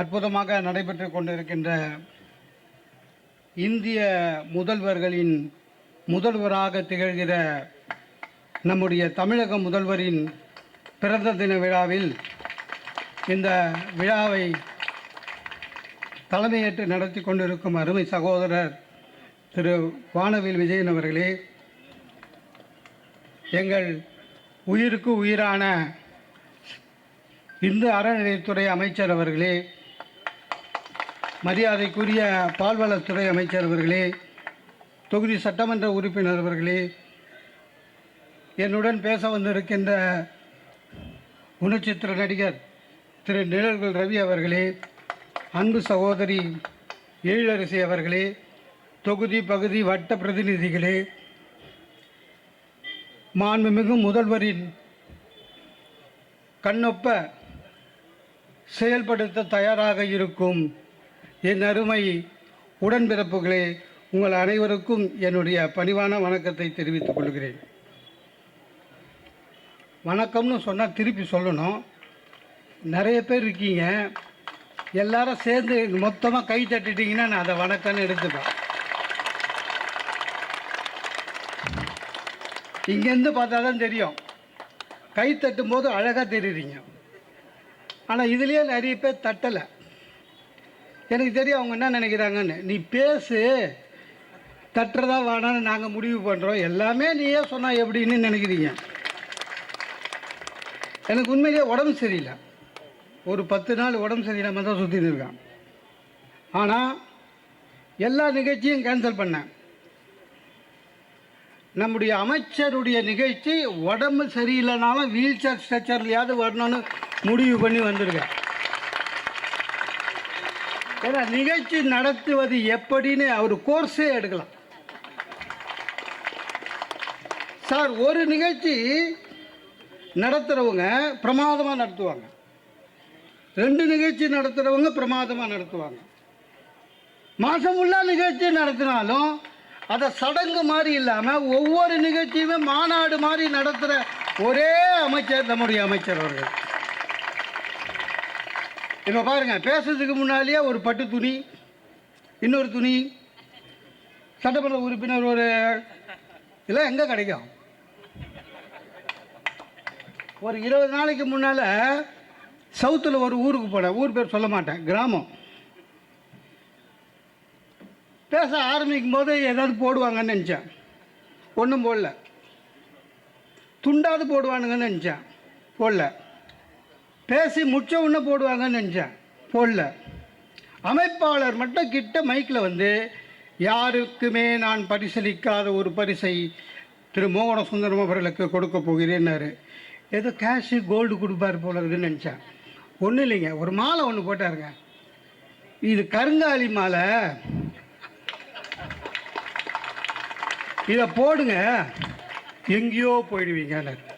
அற்புதமாக நடைபெற்று கொண்டிருக்கின்ற இந்திய முதல்வர்களின் முதல்வராக திகழ்கிற நம்முடைய தமிழக முதல்வரின் பிறந்த தின விழாவில் இந்த விழாவை தலைமையேற்று நடத்தி கொண்டிருக்கும் அருமை சகோதரர் திரு வானவில் விஜயன் அவர்களே எங்கள் உயிருக்கு உயிரான இந்து அறநிலையத்துறை அமைச்சர் அவர்களே மரியாதைக்குரிய பால்வளத்துறை அமைச்சர் அவர்களே தொகுதி சட்டமன்ற உறுப்பினர் அவர்களே என்னுடன் பேச வந்திருக்கின்ற குணச்சித்திர நடிகர் திரு நிழல்கள் ரவி அவர்களே அன்பு சகோதரி எழிலரசி அவர்களே தொகுதி பகுதி வட்ட பிரதிநிதிகளே மாண்புமிகு முதல்வரின் கண்ணொப்ப செயல்படுத்த தயாராக இருக்கும் என் அருமை உடன்பிறப்புகளே உங்கள் அனைவருக்கும் என்னுடைய பணிவான வணக்கத்தை தெரிவித்துக் கொள்கிறேன். வணக்கம்னு சொன்னால் திருப்பி சொல்லணும். நிறைய பேர் இருக்கீங்க. எல்லாரும் சேர்ந்து மொத்தமாக கை தட்டிட்டீங்கன்னா நான் அதை வணக்கம்னு எடுத்துப்பேன். இங்கேருந்து பார்த்தா தான் தெரியும். கை தட்டும் போது அழகாக தெரியுறீங்க. ஆனால் இதுலேயே நிறைய பேர் தட்டலை. எனக்கு தெரியும் அவங்க என்ன நினைக்கிறாங்கன்னு. நீ பேசு. தட்டுறதா வேணான்னு நாங்கள் முடிவு பண்ணுறோம் எல்லாமே நீயே சொன்னால் எப்படின்னு நினைக்கிறீங்க. எனக்கு உண்மையிலேயே உடம்பு சரியில்லை. ஒரு பத்து நாள் உடம்பு சரியில்லாமல் தான் சுற்றின்னு இருக்கான். ஆனால் எல்லா நிகழ்ச்சியும் கேன்சல் பண்ணேன். நம்முடைய அமைச்சருடைய நிகழ்ச்சி உடம்பு சரியில்லைனாலும் வீல் சேர் ஸ்ட்ரெச்சர்லையாவது வரணும்னு முடிவு பண்ணி வந்திருக்கேன். ஏன்னா நிகழ்ச்சி நடத்துவது எப்படின்னு அவர் கோர்ஸே எடுக்கலாம். சார் ஒரு நிகழ்ச்சி நடத்துகிறவங்க பிரமாதமாக நடத்துவாங்க. ரெண்டு நிகழ்ச்சி நடத்துகிறவங்க பிரமாதமாக நடத்துவாங்க. மாதம் உள்ள நிகழ்ச்சி நடத்தினாலும் அதை சடங்கு மாதிரி இல்லாமல் ஒவ்வொரு நிகழ்ச்சியுமே மாநாடு மாதிரி நடத்துகிற ஒரே அமைச்சர் நம்முடைய அமைச்சர் அவர்கள். இப்போ பாருங்க பேசுறதுக்கு முன்னாலேயே ஒரு பட்டு துணி இன்னொரு துணி சட்டமன்ற உறுப்பினர் ஒரு இதெல்லாம் எங்கே கிடைக்கும்? ஒரு இருபது நாளைக்கு முன்னால் சவுத்தில் ஒரு ஊருக்கு போனேன் ஊர் பேர் சொல்ல மாட்டேன் கிராமம். பேச ஆரம்பிக்கும் போது ஏதாவது போடுவாங்கன்னு நினச்சேன். ஒன்றும் போடல. துண்டாவது போடுவானுங்கன்னு நினச்சேன் போடல. பேசி முடிச்ச உடனே போடுவாங்கன்னு நினச்சேன். போடல. அமைப்பாளர் மட்டும் கிட்ட மைக்கில் வந்து யாருக்குமே நான் பரிசளிக்காத ஒரு பரிசை திரு மோகன சுந்தரம் அவர்களுக்கு கொடுக்க போகிறேன்னாரு. ஏதோ கேஷு கோல்டு கொடுப்பாரு போல இருக்குதுன்னு நினச்சேன். ஒன்றும் இல்லைங்க. ஒரு மாலை ஒன்று போட்டாருங்க. இது கருங்காலி மாலை. இதை போடுங்க. எங்கேயோ போயிடுவீங்கன்னாரு.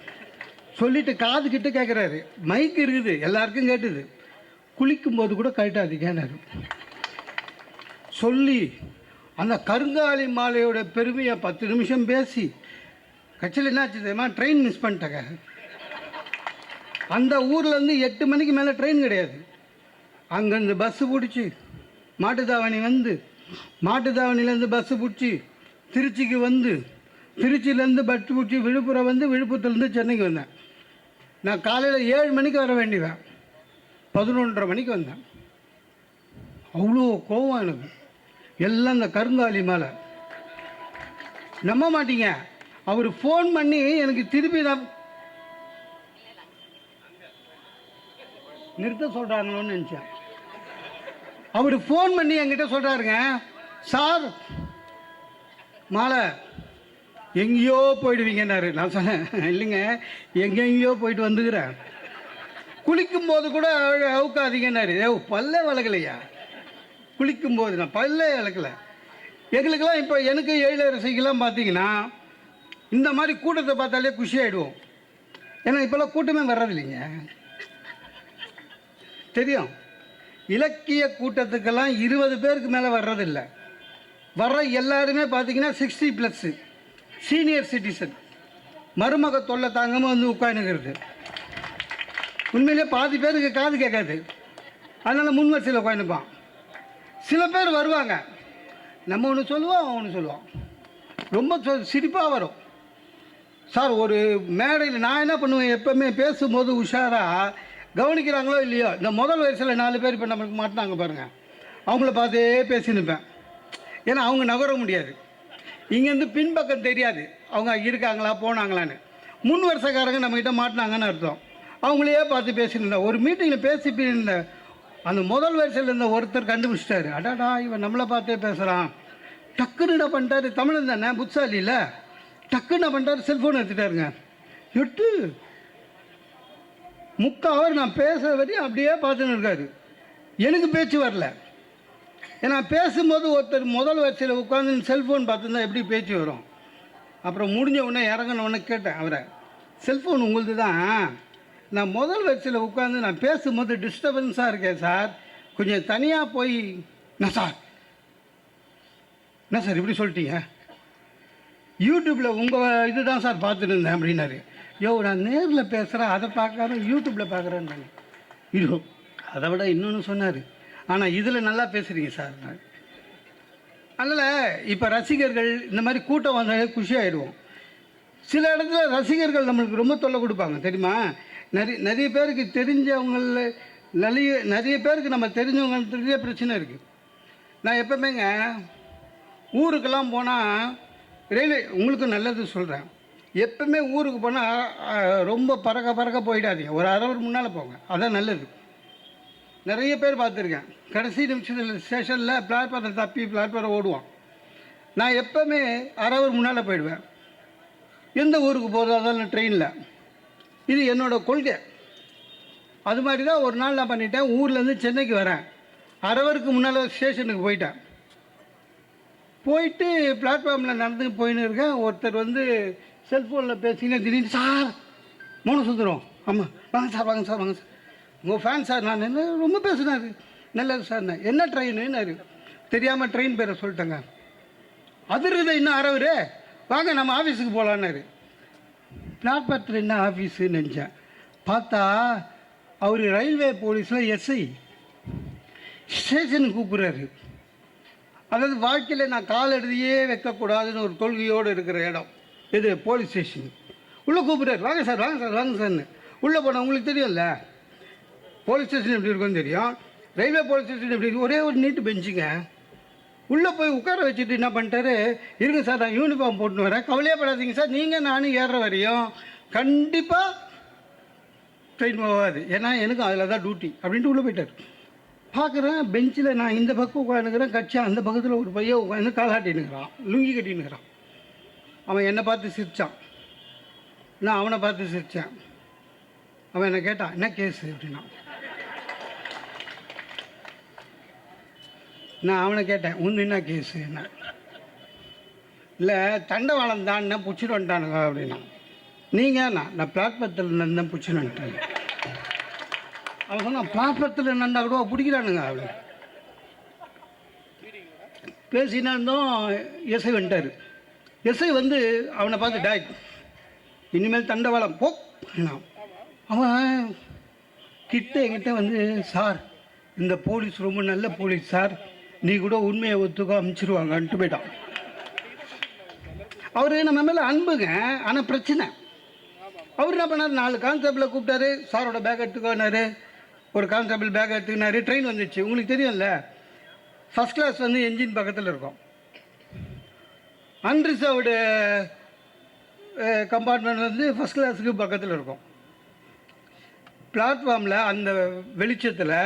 சொல்லிட்டு காது கிட்ட கேட்குறாரு மைக் இருக்குது எல்லாருக்கும் கேட்டுது. குளிக்கும்போது கூட கழட்டாதீங்கன்னாரு சொல்லி அந்த கருங்காலி மாலையோட பெருமையை பத்து நிமிஷம் பேசி கட்சியில் என்னாச்சு தெரியுமா? ட்ரெயின் மிஸ் பண்ணிட்டாங்க. அந்த ஊர்லேருந்து எட்டு மணிக்கு மேலே ட்ரெயின் கிடையாது. அங்கேருந்து பஸ்ஸு பிடிச்சி மாட்டுத்தாவணி வந்து மாட்டுத்தாவணிலேருந்து பஸ்ஸு பிடிச்சி திருச்சிக்கு வந்து திருச்சியிலேருந்து பஸ் பிடிச்சி விழுப்புரம் வந்து விழுப்புரத்துலேருந்து சென்னைக்கு வந்தேன். நான் காலையில் ஏழு மணிக்கு வர வேண்டியவன். பதினொன்றரை மணிக்கு வந்தேன். அவ்வளோ கோவம் எனக்கு. எல்லாம் இந்த கருங்காலி மேலே. நம்ப மாட்டீங்க. அவர் ஃபோன் பண்ணி எனக்கு திருப்பி தான் நிறுத்த சொல்கிறாங்களோன்னு நினச்சேன். அவர் ஃபோன் பண்ணி என்கிட்ட சொல்கிறாருங்க சார் மாலை எங்கேயோ போயிடுவீங்கன்னாரு. நான் சொன்னேன் இல்லைங்க எங்கெங்கேயோ போயிட்டு வந்துக்கிறேன் குளிக்கும் போது கூட அவுக்காதீங்கன்னாரு. ஏ பல்ல வளர்க்கலையா? குளிக்கும் போது நான் பல்ல வளர்க்கல. எங்களுக்கெல்லாம் இப்போ எனக்கு ஏழரசைக்கெல்லாம் பார்த்தீங்கன்னா இந்த மாதிரி கூட்டத்தை பார்த்தாலே குஷி ஆகிடுவோம் ஏன்னா இப்போல்லாம் கூட்டமே வர்றதில்லைங்க. தெரியும்? இலக்கிய கூட்டத்துக்கெல்லாம் இருபது பேருக்கு மேலே வர்றதில்லை. வர்ற எல்லாருமே பார்த்தீங்கன்னா சிக்ஸ்டி ப்ளஸ்ஸு சீனியர் சிட்டிசன் மருமக தொல்லை தாங்காமல் வந்து உட்காந்துக்கிறது உண்மையிலே பாதி பேருக்கு காது கேட்காது. அதனால் முன் வரிசையில் உட்காந்துப்பான் சில பேர் வருவாங்க. நம்ம ஒன்று சொல்லுவோம் அவன் ஒன்று சொல்லுவான். ரொம்ப சொ- சிரிப்பாக வரும். சார் ஒரு மேடையில் நான் என்ன பண்ணுவேன்? எப்போவுமே பேசும்போது உஷாராக கவனிக்கிறாங்களோ இல்லையோ? இந்த முதல் வயசில் நாலு பேர் இப்போ நம்மளுக்கு மாட்டினாங்க பாருங்கள் அவங்கள பார்த்தே பேசி நிற்பேன் ஏன்னா அவங்க நகர முடியாது. இங்கேருந்து பின்பக்கம் தெரியாது. அவங்க இருக்காங்களா போனாங்களான்னு. முன் வருஷக்காரங்க நம்மக்கிட்ட மாட்டினாங்கன்னு அர்த்தம். அவங்களையே பார்த்து பேசியிருந்தேன் ஒரு மீட்டிங்கில் பேசி இருந்தேன் அந்த முதல் வரிசையில் இருந்த ஒருத்தர் கண்டுபிடிச்சிட்டாரு. அடாடா இவன் நம்மளை பார்த்தே பேசுகிறான் டக்குன்னு என்ன பண்ணிட்டாரு தமிழன் தானே புத்தாலி இல்லை டக்குன்னு என்ன பண்ணிட்டாரு செல்ஃபோன் எடுத்துட்டாருங்க. எட்டு முக்கால் அவர் நான் பேசுகிற வரையும் அப்படியே பார்த்துன்னு இருக்காரு. எனக்கு பேச்சு வரல. ஏன்னா பேசும்போது ஒருத்தர் முதல் வரிசையில் உட்காந்து செல்ஃபோன் பார்த்துருந்தா எப்படி பேச்சு வரும்? அப்புறம் முடிஞ்ச உடனே இறங்கினவுடனே கேட்டேன் அவரை. செல்ஃபோன் உங்களுது தான். நான் முதல் வரிசையில் உட்காந்து நான் பேசும்போது டிஸ்டர்பன்ஸாக இருக்கேன் சார். கொஞ்சம் தனியாக போய் என்ன சார்? என்ன சார் இப்படி சொல்லிட்டீங்க? யூடியூப்பில் உங்கள் இதுதான் சார் பார்த்துட்டு இருந்தேன் அப்படின்னாரு. யோ நான் நேரில் பேசுகிறேன் அதை பார்க்காம யூடியூப்பில் பார்க்குறேன்னு இது அதை விட இன்னொன்று சொன்னார். ஆனால் இதில் நல்லா பேசுகிறீங்க சார். அதனால் இப்போ ரசிகர்கள் இந்த மாதிரி கூட்டம் வந்தாலே குஷி ஆயிடுவோம் சில இடத்துல ரசிகர்கள் நம்மளுக்கு ரொம்ப தொல்லை கொடுப்பாங்க தெரியுமா? நிறைய நிறைய பேருக்கு தெரிஞ்சவங்கள நிறைய நிறைய பேருக்கு நம்ம தெரிஞ்சவங்க பிரச்சனை இருக்குது நான் எப்பவுமேங்க ஊருக்கெல்லாம் போனால் ரயில்வே உங்களுக்கு நல்லது சொல்கிறேன் எப்பவுமே ஊருக்கு போனால் ரொம்ப பறக்க பறக்க போயிடாதீங்க. ஒரு அரை முன்னால் போங்க. அதான் நல்லது. நிறைய பேர் பார்த்துருக்கேன். கடைசி நிமிஷத்தில் ஸ்டேஷனில் பிளாட்ஃபார்மை தப்பி பிளாட்ஃபார்ம் ஓடுவான். நான் எப்போவுமே அரை ஹவர் முன்னால் போயிடுவேன். எந்த ஊருக்கு போகிறதா இருந்தாலும் ட்ரெயினில் இது என்னோடய கொள்கை. அது மாதிரி தான் ஒரு நாள் நான் பண்ணிட்டேன். ஊர்லேருந்து சென்னைக்கு வரேன். அரவருக்கு முன்னால் ஸ்டேஷனுக்கு போயிட்டேன். போயிட்டு பிளாட்ஃபார்மில் நடந்து போயின்னு இருக்கேன். ஒருத்தர் வந்து செல்ஃபோனில் பேசிங்கன்னா திடீர்னு சார் மௌன சுந்தரம். ஆமாம் வாங்க சார் வாங்க சார் வாங்க சார். உங்கள் ஃபேன் சார் நான் என்ன ரொம்ப பேசுனாரு. நல்லது சார் நான் என்ன ட்ரெயின்னு தெரியாமல் ட்ரெயின் பேரை சொல்லிட்டேங்க. அதிர்றது இன்னும் அறவரு வாங்க நம்ம ஆஃபீஸுக்கு போகலான்னாரு பிளாட்பாரத்தில் என்ன ஆஃபீஸுன்னு நினச்சேன். பார்த்தா அவர் ரயில்வே போலீஸில் எஸ்ஐ ஸ்டேஷனுக்கு கூப்பிட்றாரு. அதாவது வாழ்க்கையில் நான் கால் எடுதியே வைக்கக்கூடாதுன்னு ஒரு கொள்கையோடு இருக்கிற இடம். இது போலீஸ் ஸ்டேஷன் உள்ளே கூப்பிட்றாரு. வாங்க சார் வாங்க சார் வாங்க சார்னு உள்ளே போனால் உங்களுக்கு தெரியும்ல? போலீஸ் ஸ்டேஷன் எப்படி இருக்குன்னு தெரியும்? ரயில்வே போலீஸ் ஸ்டேஷன் எப்படி இருக்கு? ஒரே ஒரு நீட்டு பெஞ்சுங்க உள்ளே போய் உட்கார வச்சுட்டு என்ன பண்ணிட்டாரு? இருங்க சார் நான் யூனிஃபார்ம் போட்டுன்னு வரேன். கவலையே படாதீங்க சார் நீங்கள் நானும் ஏறுற வரையும் கண்டிப்பாக ட்ரெயின் போகாது. ஏன்னா எனக்கும் அதில் தான் டியூட்டி அப்படின்ட்டு உள்ளே போயிட்டார். பார்க்குறேன் பெஞ்சில் நான் இந்த பக்கம் உட்காந்துக்கிறேன் கட்சி அந்த பக்கத்தில் ஒரு பையன் உட்காந்து காலாட்டினுக்கிறான் லுங்கி கட்டினுக்கிறான் அவன் என்னை பார்த்து சிரித்தான் நான் அவனை பார்த்து சிரித்தேன் அவன் என்னை கேட்டான் என்ன கேஸு அப்படின்னா நான் அவனை கேட்டேன் உன் என்ன கேஸு என்ன இல்லை தண்டவாளம் தான் பிடிச்சிட்டு வந்துட்டானுங்க அப்படின்னா. நீங்கள் நான் நான் பிளாட்பாரத்தில் நடந்தேன் பிடிச்சிட்டு வந்துட்டேன். அவன் சொன்னான் பிளாட்பத்தில் நின்றா கூட பிடிக்கிறானுங்க அப்படின்னு. பேசினா இருந்தோம் எஸ்ஐ வந்துட்டார். எஸ்ஐ வந்து அவனை பார்த்து டாய் இனிமேல் தண்டவாளம் போ அவன் கிட்ட என்கிட்ட வந்து சார் இந்த போலீஸ் ரொம்ப நல்ல போலீஸ் சார். நீ கூட உண்மையை ஒத்துக்க அமுச்சிருவாங்கன்ட்டு போயிட்டான். அவர் நம்ம மேலே அன்புங்க ஆனால் பிரச்சனை. அவர் என்ன பண்ணார்? நாலு கான்ஸ்டபிளை கூப்பிட்டாரு. சாரோட பேக் எடுத்துக்கோனாரு ஒரு கான்ஸ்டபிள் பேக் எடுத்துக்கினாரு. ட்ரெயின் வந்துச்சு. உங்களுக்கு தெரியும்ல? ஃபஸ்ட் கிளாஸ் வந்து என்ஜின் பக்கத்தில் இருக்கும். அன்ரிசர்வ்டு கம்பார்ட்மெண்ட் வந்து ஃபஸ்ட் கிளாஸுக்கு பக்கத்தில் இருக்கும். பிளாட்ஃபார்மில் அந்த வெளிச்சத்தில்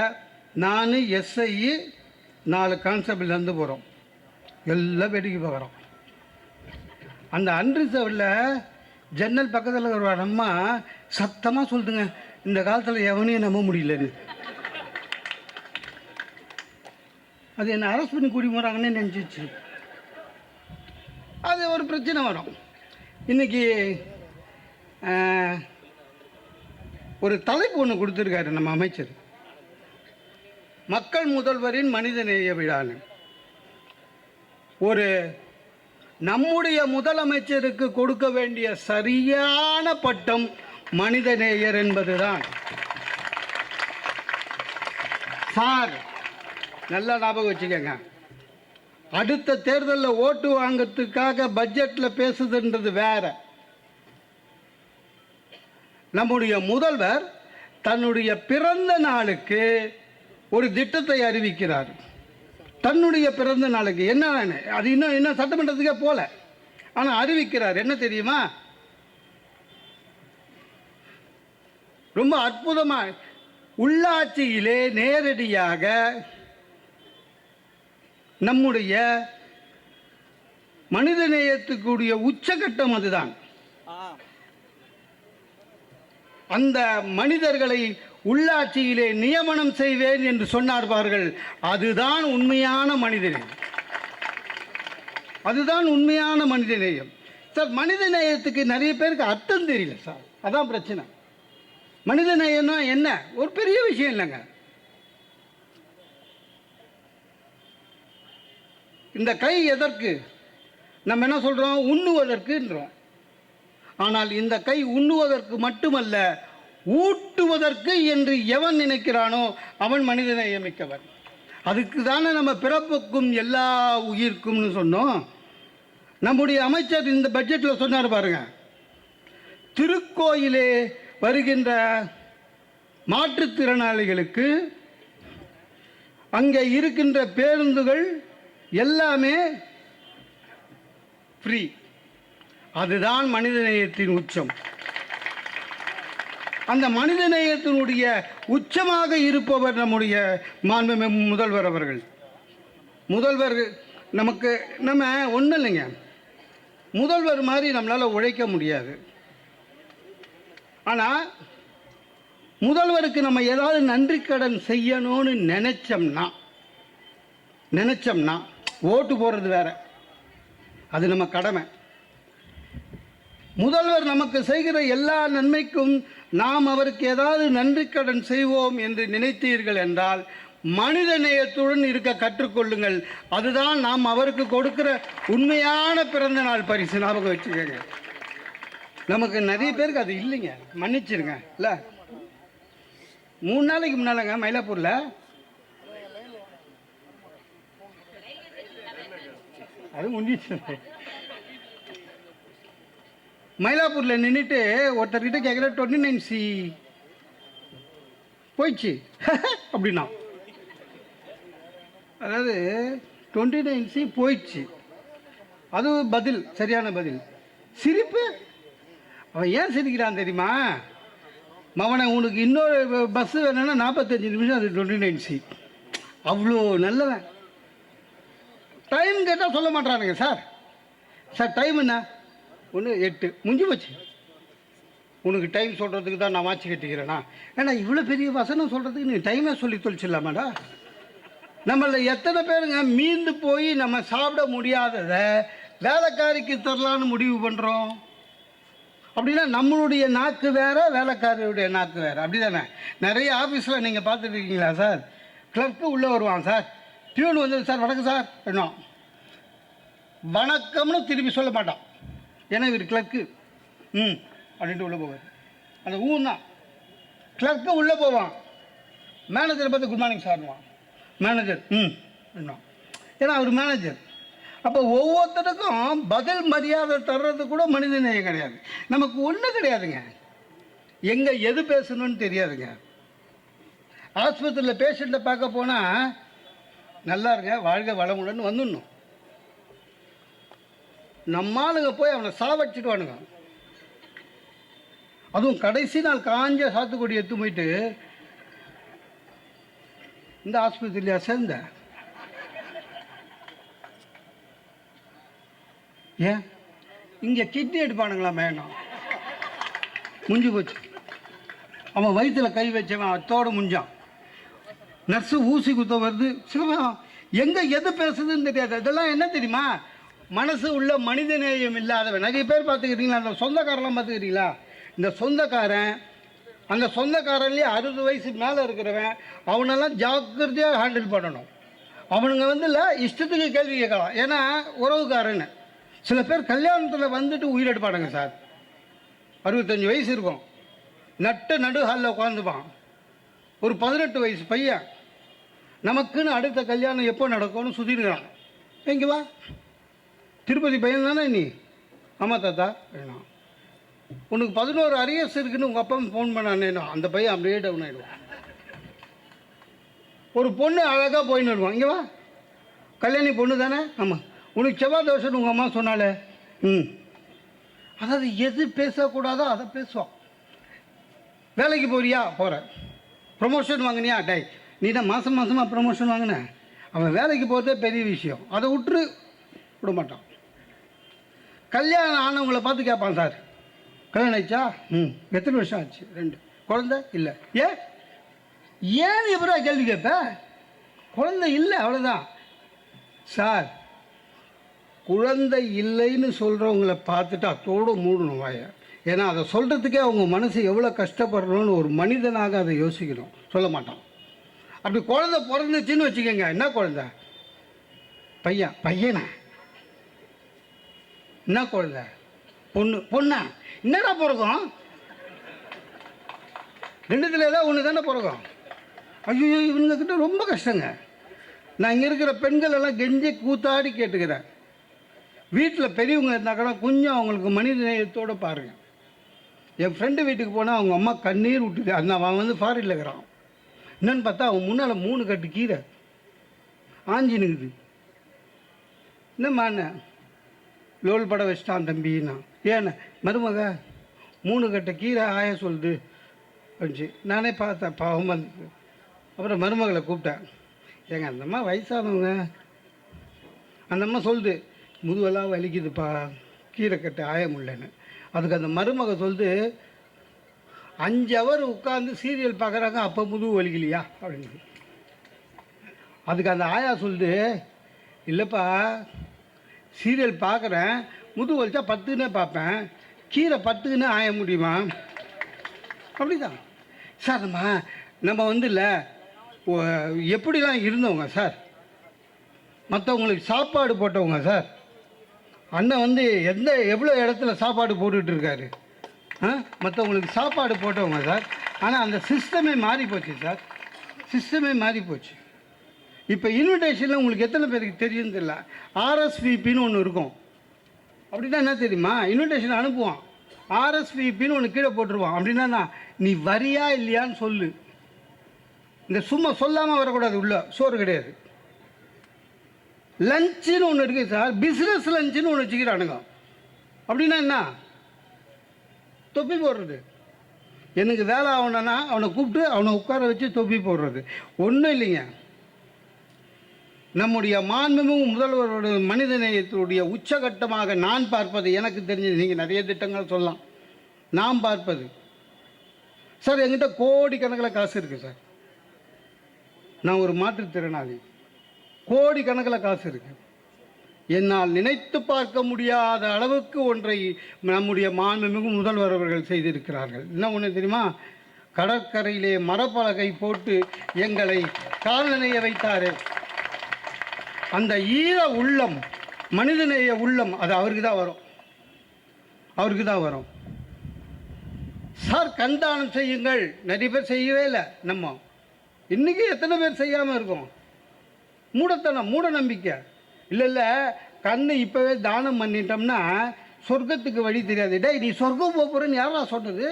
நான் எஸ்ஐ நாலு கான்ஸ்டபிள் நடந்து போகிறோம் எல்லாம் வேடிக்கை பார்க்குறோம். அந்த அன்ரிசர்வில் ஜன்னல் பக்கத்தில் இருக்கிற ஒரு அம்மா சத்தமாக சொல்லுதுங்க. இந்த காலத்தில் எவனையும் நம்ப முடியலன்னு. அது என்ன அரெஸ்ட் பண்ணி கூடி போகிறாங்கன்னு நினச்சிச்சு அது ஒரு பிரச்சனை வரும். இன்னைக்கு ஒரு தலைப்பு ஒன்று கொடுத்துருக்காரு நம்ம அமைச்சர். மக்கள் முதல்வரின் மனிதநேய விழான்னு. ஒரு நம்முடைய முதலமைச்சருக்கு கொடுக்க வேண்டிய சரியான பட்டம் மனிதநேயர் என்பதுதான். சார் நல்லா ஞாபகம் வச்சுக்கோங்க. அடுத்த தேர்தலில் ஓட்டு வாங்கிறதுக்காக பட்ஜெட்டில் பேசுதுன்றது வேற. நம்முடைய முதல்வர் தன்னுடைய பிறந்த நாளுக்கு ஒரு திட்டத்தை அறிவிக்கிறார். தன்னுடைய பிறந்த நாளுக்கு என்ன அது இன்னும் இன்னும் சட்டமன்றத்துக்கே போல. ஆனால் அறிவிக்கிறார். என்ன தெரியுமா? ரொம்ப அற்புதமாக உள்ளாட்சியிலே நேரடியாக நம்முடைய மனித நேயத்துக்குரிய உச்சகட்டம் அதுதான். அந்த மனிதர்களை உள்ளாட்சியிலே நியமனம் செய்வேன் என்று சொன்னார்பார்கள் அதுதான் உண்மையான மனிதநேயம். அதுதான் உண்மையான மனிதநேயம். சார் மனிதநேயத்துக்கு நிறைய பேருக்கு அர்த்தம் தெரியல சார். அதான் பிரச்சனை. மனிதநேயம்னா என்ன? ஒரு பெரிய விஷயம் இல்லைங்க. இந்த கை எதற்கு? நம்ம என்ன சொல்கிறோம் உண்ணுவதற்குன்றோம். ஆனால் இந்த கை உண்ணுவதற்கு மட்டுமல்ல ஊட்டுவதற்கு என்று எவன் நினைக்கிறானோ அவன் மனிதனை மிக்கவன் அதுக்கு தானே நம்ம பிறப்புக்கும் எல்லா உயிர்க்கும்னு சொன்னோம். நம்முடைய அமைச்சர் இந்த பட்ஜெட்டில் சொன்னார் பாருங்க. திருக்கோயிலே வருகின்ற மாற்றுத்திறனாளிகளுக்கு அங்கே இருக்கின்ற பேருந்துகள் எல்லாமே ஃப்ரீ அதுதான் மனிதநேயத்தின் உச்சம். அந்த மனிதநேயத்தினுடைய உச்சமாக இருப்பவர் நம்முடைய மாண்புமிகு முதல்வர் அவர்கள். முதல்வர் நமக்கு நம்ம ஒன்றும் இல்லைங்க. முதல்வர் மாதிரி நம்மளால் உழைக்க முடியாது. ஆனால் முதல்வருக்கு நம்ம ஏதாவது நன்றி கடன் செய்யணும்னு நினைச்சோம்னா நினைச்சோம்னா ஓட்டு போடுறது வேற. அது நம்ம கடமை. முதல்வர் நமக்கு செய்கிற எல்லா நன்மைக்கும் நாம் அவருக்கு ஏதாவது நன்றி கடன் செய்வோம் என்று நினைத்தீர்கள் என்றால் மனித நேயத்துடன் இருக்க கற்றுக்கொள்ளுங்கள். அதுதான் நாம் அவருக்கு கொடுக்கிற உண்மையான பிறந்த நாள் பரிசு. ஞாபகம் வச்சுக்கோங்க. நமக்கு நிறைய பேருக்கு அது இல்லைங்க. மன்னிச்சிருங்க. இல்லை? மூணு நாளைக்கு முன்னாலங்க மயிலாப்பூரில்? அது முடிஞ்சிச்சு மயிலாப்பூரில் நின்றுட்டு ஒருத்தர்கிட்ட கேட்குற டுவெண்ட்டி நைன் சி போயிடுச்சு. அப்படின்னா. அதாவது டுவெண்ட்டி நைன் சி போயிடுச்சு. அது பதில் சரியான பதில். சிரிப்பு? அவன் ஏன் சிரிக்கிறான் தெரியுமா? மவனை உனக்கு இன்னொரு பஸ்ஸு வேணும்னா நாற்பத்தஞ்சு நிமிஷம் அது டுவெண்ட்டி நைன் சி அவ்வளோ நல்லவன். டைம் கேட்டால் சொல்ல மாட்டானுங்க சார் சார் டைம் என்ன? ஒன்று எட்டு. முடிஞ்சு போச்சு. உனக்கு டைம் சொல்கிறதுக்கு தான் நான் வாட்சி கட்டிக்கிறேனா? ஏன்னா இவ்வளோ பெரிய வசனம் சொல்கிறதுக்கு நீ டைமே சொல்லி தொழிச்சிடலாமாடா நம்மள எத்தனை பேருங்க மீந்து போய் நம்ம சாப்பிட முடியாததை வேலைக்காரிக்கு தரலான்னு முடிவு பண்ணுறோம் அப்படின்னா நம்மளுடைய நாக்கு வேற வேலைக்காரருடைய நாக்கு வேற. அப்படி தானே நிறைய ஆஃபீஸில் நீங்கள் பார்த்துட்ருக்கீங்களா சார்? கிளர்க்கு உள்ளே வருவான் சார். பியூன் வந்து சார். வணக்கம் சார். என்ன? வணக்கம்னு திருப்பி சொல்ல மாட்டான். ஏன்னா இவர் கிளர்க்கு ம் அப்படின்ட்டு உள்ளே போவார். அந்த ஊன் தான். கிளர்க்கு உள்ளே போவான். மேனேஜரை பார்த்து குட் மார்னிங் சார்னுவான் மேனேஜர் ம் ஏன்னா அவர் மேனேஜர் அப்போ ஒவ்வொருத்தருக்கும் பதில் மரியாதை தர்றது கூட மனித நேயம் கிடையாது. நமக்கு ஒன்றும் கிடையாதுங்க. எங்கே எது பேசணும்னு தெரியாதுங்க. ஆஸ்பத்திரியில் பேஷண்ட்டை பார்க்க போனால் நல்லா இருங்க வாழ்க வளமுடன் வந்துடணும். நம்மாளுங்க போய் அவனை சாவடிச்சிடுவானுங்க. அதுவும் கடைசி நாள் காஞ்ச சாத்துக்குடி எடுத்து போயிட்டு இந்த ஆஸ்பத்திரியா சேர்ந்த. ஏன்? இங்கே கிட்னி எடுப்பானுங்களா மேடம் முஞ்சு போச்சு. அவன் வயிற்றுல கை வச்சவன் அத்தோடு முஞ்சான். நர்ஸு ஊசி குத்த வருது. சிவம் எங்கே எது பேசுதுன்னு தெரியாது. இதெல்லாம் என்ன தெரியுமா? மனசு உள்ள மனித நேயம் இல்லாதவன். நிறைய பேர் பார்த்துக்கிறீங்களா அந்த சொந்தக்காரெல்லாம் பார்த்துக்கிட்டீங்களா? இந்த சொந்தக்காரன் அந்த சொந்தக்காரன்லேயே அறுபது வயசு மேலே இருக்கிறவன் அவனெல்லாம் ஜாக்கிரதையாக ஹேண்டில் பண்ணணும். அவனுங்க வந்து இல்லை இஷ்டத்துக்கு கேள்வி கேட்கலாம். ஏன்னா உறவுக்காரன்னு. சில பேர் கல்யாணத்தில் வந்துட்டு உயிரெடுப்பானுங்க சார். அறுபத்தஞ்சு வயசு இருக்கும். நட்ட நடு ஹாலில் உட்காந்துப்பான் ஒரு பதினெட்டு வயசு பையன். நமக்குன்னு அடுத்த கல்யாணம் எப்போ நடக்கும்னு சுற்றிருக்கிறான் எங்கே வா. திருப்பதி பையன் தானே நீ? ஆமாம் தாத்தா. அப்படின்னா உனக்கு பதினோரு அரியர்ஸ் இருக்குன்னு உங்கள் அப்பா ஃபோன் பண்ணானேனா அந்த பையன் அப்படியே டவுன் ஆகிடுவான் ஒரு பொண்ணு அழகாக போயின்னு வருவான். இங்கே வா. கல்யாணி பொண்ணு தானே? ஆமாம் உனக்கு செவ்வாய் தோஷம்னு உங்கள் அம்மா சொன்னாலே ம். அதாவது எது பேசக்கூடாதோ அதை பேசுவான். வேலைக்கு போறியா? போகிறேன் ப்ரொமோஷன் வாங்கினியா? டை நீ தான் மாதம் மாதமாக ப்ரொமோஷன் வாங்கின. அவன் வேலைக்கு போகிறதே பெரிய விஷயம். அதை விட்டுரு. விட மாட்டான் கல்யாணம் ஆனவங்களை பார்த்து கேட்பான் சார். கல்யாணம் ஆயிடுச்சா? ம். எத்தனை வருஷம் ஆச்சு? ரெண்டு. குழந்தை இல்லை. ஏ? ஏன் எப்படா கேள்வி கேட்ப? குழந்தை இல்லை அவ்வளோதான் சார் குழந்தை இல்லைன்னு சொல்கிறவங்கள பார்த்துட்டு அத்தோடு மூடணும் வாய. ஏன்னா அதை சொல்கிறதுக்கே அவங்க மனசு எவ்வளோ கஷ்டப்படுறோன்னு ஒரு மனிதனாக அதை யோசிக்கணும். சொல்ல மாட்டோம் அப்படி குழந்தை பிறந்துச்சுன்னு வச்சுக்கோங்க. என்ன குழந்தை? பையன். பையனா? என்ன குழந்தை பொண்ணு பொண்ணா? என்னடா பிறக்கும் ரெண்டுத்துல ஏதாவது ஒன்று தானே பிறக்கும் ஐயோ இவங்க கிட்ட ரொம்ப கஷ்டங்க. நான் இங்கே இருக்கிற பெண்கள் எல்லாம் கெஞ்சி கூத்தாடி கேட்டுக்கிறேன். வீட்டில் பெரியவங்க இருந்தாங்கன்னா கொஞ்சம் அவங்களுக்கு மனித நேயத்தோடு பாருங்கள் என் ஃப்ரெண்டு வீட்டுக்கு போனால் அவங்க அம்மா கண்ணீர் விட்டுது. அந்த அவன் வந்து ஃபாரினில் இருக்கிறான். என்னன்னு பார்த்தா அவன் முன்னால் மூணு கட்டு கீரை. ஆஞ்சி நிற்குது என்னம்மா என்ன லோல் பட வச்சிட்டான் தம்பின்னா. ஏன்னு மருமக மூணு கட்ட கீரை ஆய சொல்லுது. அப்படிச்சு நானே பார்த்தேன் பாவம் வந்து அப்புறம் மருமகளை கூப்பிட்டேன். ஏங்க அந்தம்மா வயசானவங்க. அந்த அம்மா சொல்லுது முதுவெல்லாம் வலிக்குதுப்பா. கீரை கட்ட ஆய முடியலன்னு. அதுக்கு அந்த மருமக சொல்லுது அஞ்சு அவர் உட்காந்து சீரியல் பார்க்குறாங்க அப்போ முதுகு வலிக்கலையா? அப்படின்னு. அதுக்கு அந்த ஆயா சொல்லுது இல்லைப்பா சீரியல் பார்க்குறேன். முதுகு வலிச்சா பத்துன்னே பார்ப்பேன். கீரை பத்துக்குன்னு ஆய முடியுமா? அப்படிதான். சார் நம்ம நம்ம வந்து இல்லை எப்படிலாம் இருந்தவங்க சார்? மற்றவங்களுக்கு சாப்பாடு போட்டவங்க சார்? அண்ணன் வந்து எந்த எவ்வளோ இடத்துல சாப்பாடு போட்டுட்டு இருக்காரு ஆ? மற்றவங்களுக்கு சாப்பாடு போட்டவங்க சார். ஆனால் அந்த சிஸ்டமே மாறி போச்சு சார். சிஸ்டமே மாறி போச்சு இப்போ இன்விடேஷனில் உங்களுக்கு எத்தனை பேருக்கு தெரியும் தெரியல. ஆர்எஸ்விபின்னு ஒன்று இருக்கும். அப்படின்னா என்ன தெரியுமா? இன்விடேஷன் அனுப்புவான். ஆர்எஸ்விபின்னு ஒன்று கீழே போட்டுருவான். அப்படின்னா நான், நீ வரியா இல்லையான்னு சொல்லு. இந்த சும்மா சொல்லாமல் வரக்கூடாது உள்ள. சோறு கிடையாது. லஞ்சுன்னு ஒன்று இருக்குது சார். பிஸ்னஸ் லஞ்சுன்னு ஒன்று வச்சுக்கிறானுங்க. அப்படின்னா என்ன? தொப்பி போடுறது. எனக்கு வேலை ஆகணும்னா அவனை கூப்பிட்டு அவனை உட்கார வச்சு தொப்பி போடுறது. ஒன்றும் இல்லைங்க. நம்முடைய மாண்புமிகு முதல்வரோட மனிதநேயத்தினுடைய உச்சகட்டமாக நான் பார்ப்பது எனக்கு தெரிஞ்சது. நீங்கள் நிறைய திட்டங்கள் சொல்லலாம். நான் பார்ப்பது. சார் எங்கிட்ட கோடிக்கணக்கில் காசு இருக்குது சார். நான் ஒரு மாற்றுத்திறனாளி. கோடிக்கணக்கில் காசு இருக்குது என்னால் நினைத்து பார்க்க முடியாத அளவுக்கு ஒன்றை நம்முடைய மாண்புமிகு முதல்வர் அவர்கள் செய்திருக்கிறார்கள். என்ன ஒன்று தெரியுமா? கடற்கரையிலே மரப்பலகை போட்டு எங்களை கால்நடைய வைத்தாரே. அந்த ஈர உள்ளம் மனிதநேய உள்ளம் அது அவருக்கு தான் வரும். அவருக்கு தான் வரும். சார் கண்தானம் செய்யுங்கள். நிறைய பேர் செய்யவே இல்லை. நம்ம இன்னைக்கு எத்தனை பேர் செய்யாமல் இருக்கோம்? மூடத்தனம் மூட நம்பிக்கை. இல்லை இல்லை கண்ணு இப்போவே தானம் பண்ணிட்டோம்னா சொர்க்கத்துக்கு வழி தெரியாது. டேய் நீ சொர்க்கம் போக போகிறேன்னு யாரா சொன்னது?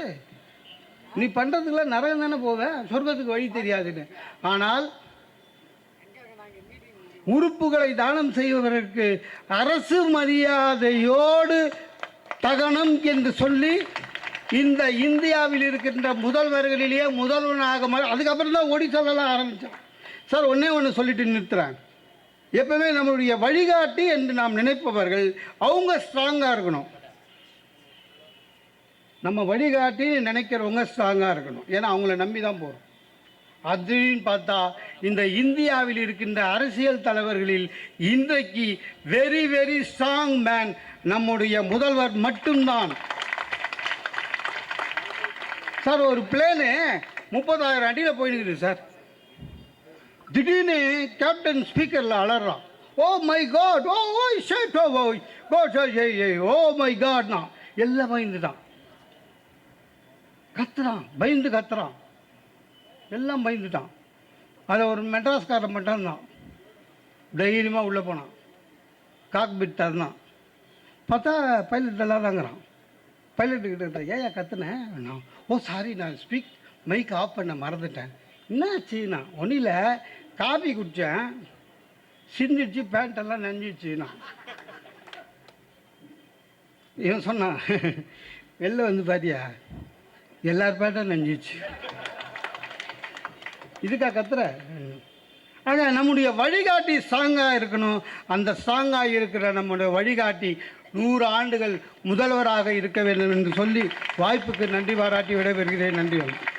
நீ பண்ணுறதுக்குலாம் நரகம் தானே போவேன் சொர்க்கத்துக்கு வழி தெரியாதுன்னு. ஆனால் உறுப்புகளை தானம் செய்வதற்கு அரசு மரியாதையோடு தகனம் என்று சொல்லி இந்த இந்தியாவில் இருக்கின்ற முதல்வர்களிலேயே முதல்வனாக அதுக்கப்புறம் தான் ஒடிசாலெல்லாம் ஆரம்பித்தோம் சார் ஒன்றே ஒன்று சொல்லிட்டு நிறுத்துகிறாங்க எப்பவுமே நம்மளுடைய வழிகாட்டி என்று நாம் நினைப்பவர்கள் அவங்க ஸ்ட்ராங்காக இருக்கணும். நம்ம வழிகாட்டி நினைக்கிறவங்க ஸ்ட்ராங்காக இருக்கணும். ஏன்னா அவங்கள நம்பி தான் போகிறோம் அப்படின்னு பார்த்தா இந்த இந்தியாவில் இருக்கின்ற அரசியல் தலைவர்களில் இன்றைக்கு வெரி வெரி ஸ்ட்ராங் மேன் நம்முடைய முதல்வர் மட்டும்தான். சார் ஒரு பிளேனு முப்பதாயிரம் அடியில் போயிடுக்குது சார் திடீர்னு கேப்டன் ஸ்பீக்கரில் அலறான். ஓ my god oh oh shit oh oh god oh my காட்னா எல்லாம் பயந்துட்டான். கத்துறான் பயந்து கத்துறான். எல்லாம் பயந்துட்டான். அதில் ஒரு மெட்ராஸ்காரன் மட்டும் இருந்தான். தைரியமாக உள்ளே போனான். காக்பிட் தான் பார்த்தா பைலட் எல்லாதாங்கிறான் தாங்கிறான் பைலட்டு கிட்ட கத்துனேன் நான் ஓ சாரி நான் ஸ்பீக் மைக் ஆஃப் பண்ண மறந்துட்டேன். என்னாச்சு நான் ஒன்றில் காபி குடித்தேன் சிந்திச்சு பேண்ட்டெல்லாம் நனைஞ்சிச்சுண்ணா இவன் சொன்னான் வெளில வந்து பாத்தியா? எல்லார் பேண்ட்டும் நனைஞ்சிச்சு இதுக்கா கத்துற? ஆனால் நம்முடைய வழிகாட்டி சாங்காக இருக்கணும். அந்த சாங்காக இருக்கிற நம்முடைய வழிகாட்டி நூறு ஆண்டுகள் முதல்வராக இருக்க வேண்டும் என்று சொல்லி வாய்ப்புக்கு நன்றி பாராட்டி விடைபெறுகிறேன். நன்றி வணக்கம்.